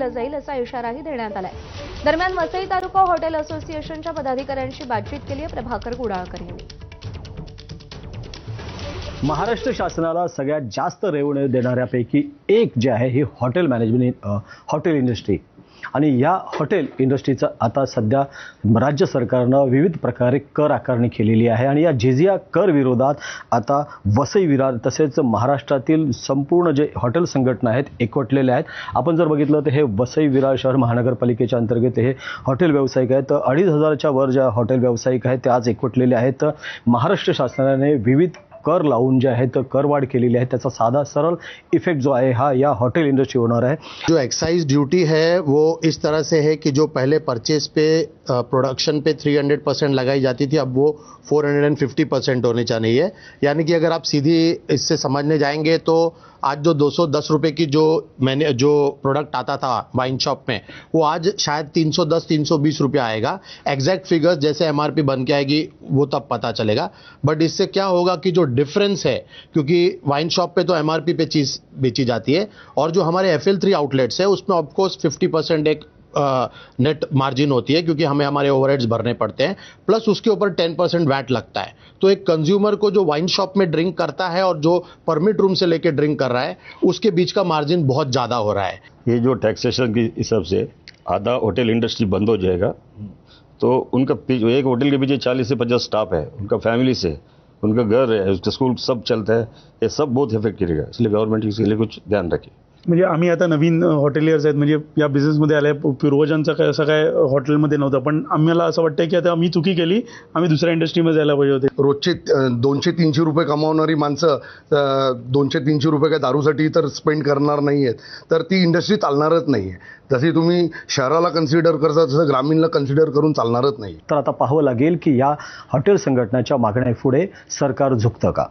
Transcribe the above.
केलं जाईल असा इशाराही देण्यात आलाय. दरम्यान वसई तालुका हॉटेल असोसिएशनच्या पदाधिकाऱ्यांशी बातचीत केली आहे प्रभाकर गुडाळकर यांनी. महाराष्ट्र शासनाला सगळ्यात जास्त रेव्हेन्यू देणाऱ्यापैकी एक जे आहे ही हॉटेल मॅनेजमेंट हॉटेल इंडस्ट्री. आणि या हॉटेल इंडस्ट्रीचं आता सध्या राज्य सरकारनं विविध प्रकारे कर आकारणी केलेली आहे. आणि या झिझिया कर विरोधात आता वसई विरार तसेच महाराष्ट्रातील संपूर्ण जे हॉटेल संघटना आहेत एकवटलेल्या आहेत. आपण जर बघितलं तर हे वसई विरार शहर महानगरपालिकेच्या अंतर्गत हे हॉटेल व्यावसायिक आहेत. अडीच हजारच्या वर ज्या हॉटेल व्यावसायिक आहेत ते आज एकवटलेले आहेत. महाराष्ट्र शासनाने विविध कर लावून जे आहेत करवाढ केलेली आहे. त्याचा साधा सरल इफ़ेक्ट जो आहे हा या हॉटेल इंडस्ट्री होणार है जो एक्साइज ड्यूटी है, वो इस तरह से है कि जो पहले परचेज पे प्रोडक्शन पे 300 परसेंट लगाई जाती थी, अब वो 450 परसेंट होने चाहिए यानी कि अगर आप सीधी इससे समझने जाएँगे तो आज जो 210 रुपए की जो मैंने, जो प्रोडक्ट आता था वाइन शॉप में, वो आज शायद 310 320 रुपया आएगा। एग्जैक्ट फिगर्स जैसे एमआरपी बन के आएगी, वो तब पता चलेगा। बट इससे क्या होगा कि जो डिफरेंस है, क्योंकि वाइन शॉप पे तो एमआरपी पे चीज़ बेची जाती है, और जो हमारे एफ़ एल थ्री आउटलेट्स है, उसमें ऑफकोर्स फिफ्टी परसेंट एक नेट मार्जिन होती है क्योंकि हमें हमारे ओवरहेड्स भरने पड़ते हैं प्लस उसके ऊपर टेन परसेंट वैट लगता है। तो एक कंज्यूमर को जो वाइन शॉप में ड्रिंक करता है और जो परमिट रूम से लेके ड्रिंक कर रहा है, उसके बीच का मार्जिन बहुत ज़्यादा हो रहा है। ये जो टैक्सेशन के हिसाब से आधा होटल इंडस्ट्री बंद हो जाएगा तो उनका एक होटल के पीछे चालीस से पचास स्टाफ है, उनका फैमिली से, उनका घर है, उसका स्कूल सब चलता है, ये सब बहुत इफ़ेक्ट करेगा, इसलिए गवर्नमेंट इसके लिए कुछ ध्यान रखे म्हणजे आम्ही आता नवीन हॉटेलियर्स आहेत. म्हणजे या बिझनेसमध्ये आले पूर्वजांचा काय असं काय हॉटेलमध्ये नव्हतं. पण आम्हाला असं वाटतं की आता आम्ही चुकी केली आम्ही दुसऱ्या इंडस्ट्रीमध्ये जायला पाहिजे होते. रोजचे दोनशे तीनशे रुपये कमावणारी माणसं दोनशे तीनशे रुपये काय दारूसाठी तर स्पेंड करणार नाही आहेत तर ती इंडस्ट्री चालणारच नाही आहे जशी तुम्ही शहराला कन्सिडर करता तसं ग्रामीणला कन्सिडर करून चालणारच नाही तर आता पाहावं लागेल की या हॉटेल संघटनाच्या मागण्यापुढे सरकार झुकतं का?